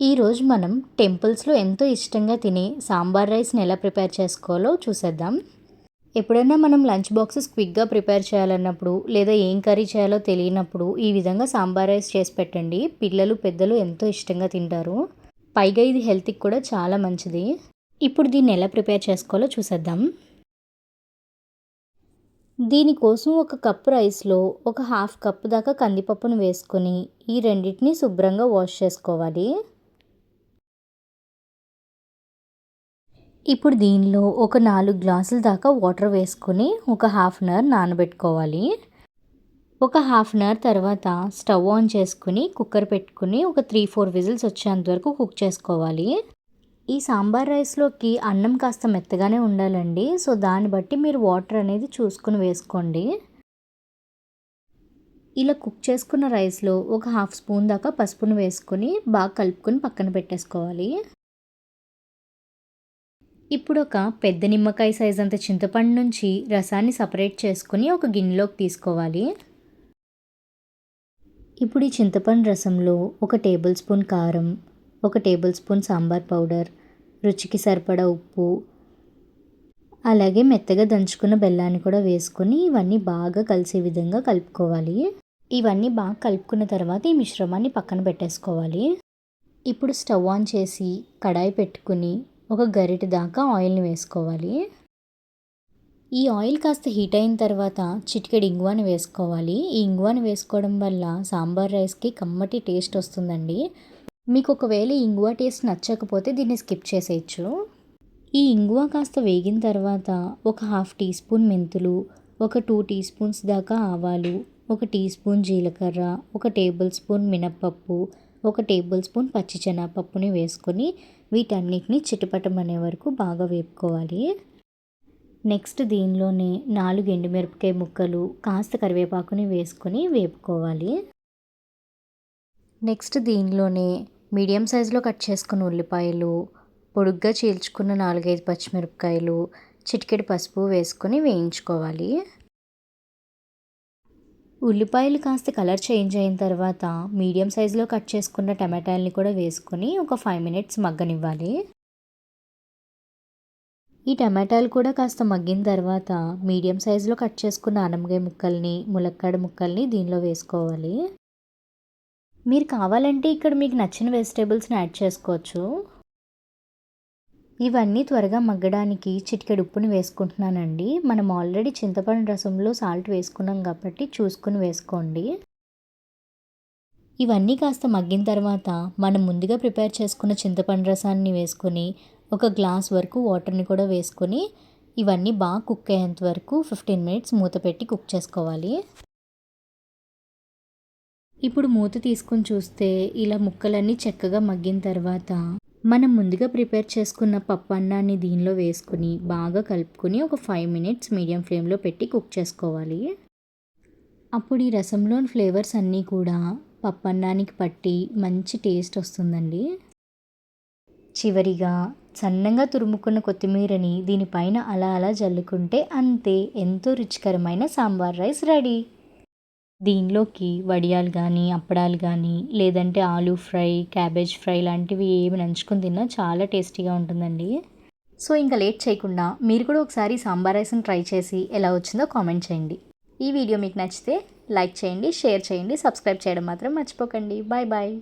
ఈరోజు మనం టెంపుల్స్లో ఎంతో ఇష్టంగా తినే సాంబార్ రైస్ని ఎలా ప్రిపేర్ చేసుకోవాలో చూసేద్దాం. ఎప్పుడైనా మనం లంచ్ బాక్సెస్ క్విక్గా ప్రిపేర్ చేయాలన్నప్పుడు లేదా ఏం కర్రీ చేయాలో తెలియనప్పుడు ఈ విధంగా సాంబార్ రైస్ చేసి పెట్టండి. పిల్లలు పెద్దలు ఎంతో ఇష్టంగా తింటారు. పైగా ఇది హెల్త్కి కూడా చాలా మంచిది. ఇప్పుడు దీన్ని ఎలా ప్రిపేర్ చేసుకోవాలో చూసేద్దాం. దీనికోసం ఒక కప్ రైస్లో ఒక హాఫ్ కప్ దాకా కందిపప్పును వేసుకొని ఈ రెండింటిని శుభ్రంగా వాష్ చేసుకోవాలి. ఇప్పుడు దీనిలో ఒక నాలుగు గ్లాసుల దాకా వాటర్ వేసుకొని ఒక హాఫ్ అన్ అవర్ నానబెట్టుకోవాలి. ఒక హాఫ్ అన్ అవర్ తర్వాత స్టవ్ ఆన్ చేసుకుని కుక్కర్ పెట్టుకుని ఒక త్రీ ఫోర్ విజిల్స్ వచ్చేంత వరకు కుక్ చేసుకోవాలి. ఈ సాంబార్ రైస్లోకి అన్నం కాస్త మెత్తగానే ఉండాలండి. సో దాన్ని బట్టి మీరు వాటర్ అనేది చూసుకుని వేసుకోండి. ఇలా కుక్ చేసుకున్న రైస్లో ఒక హాఫ్ స్పూన్ దాకా పసుపును వేసుకొని బాగా కలుపుకొని పక్కన పెట్టేసుకోవాలి. ఇప్పుడు ఒక పెద్ద నిమ్మకాయ సైజ్ అంత చింతపండు నుంచి రసాన్ని సపరేట్ చేసుకొని ఒక గిన్నెలోకి తీసుకోవాలి. ఇప్పుడు ఈ చింతపండు రసంలో ఒక టేబుల్ స్పూన్ కారం ఒక టేబుల్ స్పూన్ సాంబార్ పౌడర్ రుచికి సరిపడా ఉప్పు అలాగే మెత్తగా దంచుకున్న బెల్లాన్ని కూడా వేసుకొని ఇవన్నీ బాగా కలిసే విధంగా కలుపుకోవాలి. ఇవన్నీ బాగా కలుపుకున్న తర్వాత ఈ మిశ్రమాన్ని పక్కన పెట్టేసుకోవాలి. ఇప్పుడు స్టవ్ ఆన్ చేసి కడాయి పెట్టుకుని ఒక గరిటె దాకా ఆయిల్ని వేసుకోవాలి. ఈ ఆయిల్ కాస్త హీట్ అయిన తర్వాత చిటికెడు ఇంగువాని వేసుకోవాలి. ఈ ఇంగువాని వేసుకోవడం వల్ల సాంబార్ రైస్కి కమ్మటి టేస్ట్ వస్తుందండి. మీకు ఒకవేళ ఇంగువ టేస్ట్ నచ్చకపోతే దీన్ని స్కిప్ చేసేయచ్చు. ఈ ఇంగువ కాస్త వేగిన తర్వాత ఒక హాఫ్ టీ స్పూన్ మెంతులు ఒక టూ టీ స్పూన్స్ దాకా ఆవాలు ఒక టీ స్పూన్ జీలకర్ర ఒక టేబుల్ స్పూన్ మినప్పప్పు ఒక టేబుల్ స్పూన్ పచ్చిచెనగపప్పుని వేసుకొని వీటన్నిటిని చిటపటమనే వరకు బాగా వేపుకోవాలి. నెక్స్ట్ దీనిలోనే నాలుగు ఎండుమిరపకాయ ముక్కలు కాస్త కరివేపాకుని వేసుకొని వేపుకోవాలి. నెక్స్ట్ దీనిలోనే మీడియం సైజులో కట్ చేసుకున్న ఉల్లిపాయలు పొడుగ్గా చీల్చుకున్న నాలుగైదు పచ్చిమిరపకాయలు చిటికెడు పసుపు వేసుకొని వేయించుకోవాలి. ఉల్లిపాయలు కాస్త కలర్ చేంజ్ అయిన తర్వాత మీడియం సైజులో కట్ చేసుకున్న టమాటాలని కూడా వేసుకొని ఒక ఫైవ్ మినిట్స్ మగ్గనివ్వాలి. ఈ టమాటాలు కూడా కాస్త మగ్గిన తర్వాత మీడియం సైజులో కట్ చేసుకున్న అనమగాయ ముక్కల్ని ములక్కాడ ముక్కల్ని దీనిలో వేసుకోవాలి. మీరు కావాలంటే ఇక్కడ మీకు నచ్చిన వెజిటేబుల్స్ని యాడ్ చేసుకోవచ్చు. ఇవన్నీ త్వరగా మగ్గడానికి చిటికెడు ఉప్పుని వేసుకుంటున్నానండి. మనం ఆల్రెడీ చింతపండు రసంలో సాల్ట్ వేసుకున్నాం కాబట్టి చూసుకుని వేసుకోండి. ఇవన్నీ కాస్త మగ్గిన తర్వాత మనం ముందుగా ప్రిపేర్ చేసుకున్న చింతపండు రసాన్ని వేసుకొని ఒక గ్లాస్ వరకు వాటర్ని కూడా వేసుకొని ఇవన్నీ బాగా కుక్ అయ్యేంత వరకు ఫిఫ్టీన్ మినిట్స్ మూత పెట్టి కుక్ చేసుకోవాలి. ఇప్పుడు మూత తీసుకొని చూస్తే ఇలా ముక్కలన్నీ చక్కగా మగ్గిన తర్వాత మనం ముందుగా ప్రిపేర్ చేసుకున్న పప్పు అన్నాన్ని దీనిలో వేసుకుని బాగా కలుపుకొని ఒక ఫైవ్ మినిట్స్ మీడియం ఫ్లేమ్లో పెట్టి కుక్ చేసుకోవాలి. అప్పుడు ఈ రసంలోని ఫ్లేవర్స్ అన్నీ కూడా పప్పు అన్నానికి పట్టి మంచి టేస్ట్ వస్తుందండి. చివరిగా సన్నంగా తురుముకున్న కొత్తిమీరని దీనిపైన అలా అలా జల్లుకుంటే అంతే ఎంతో రుచికరమైన సాంబార్ రైస్ రెడీ. దీనిలోకి వడియాలు కానీ అప్పడాలు కానీ లేదంటే ఆలూ ఫ్రై క్యాబేజ్ ఫ్రై లాంటివి ఏమి నంచుకొని తిన్నా చాలా టేస్టీగా ఉంటుందండి. సో ఇంకా లేట్ చేయకుండా మీరు కూడా ఒకసారి సాంబార్ రైస్ని ట్రై చేసి ఎలా వచ్చిందో కామెంట్ చేయండి. ఈ వీడియో మీకు నచ్చితే లైక్ చేయండి షేర్ చేయండి సబ్స్క్రైబ్ చేయడం మాత్రం మర్చిపోకండి. Bye bye.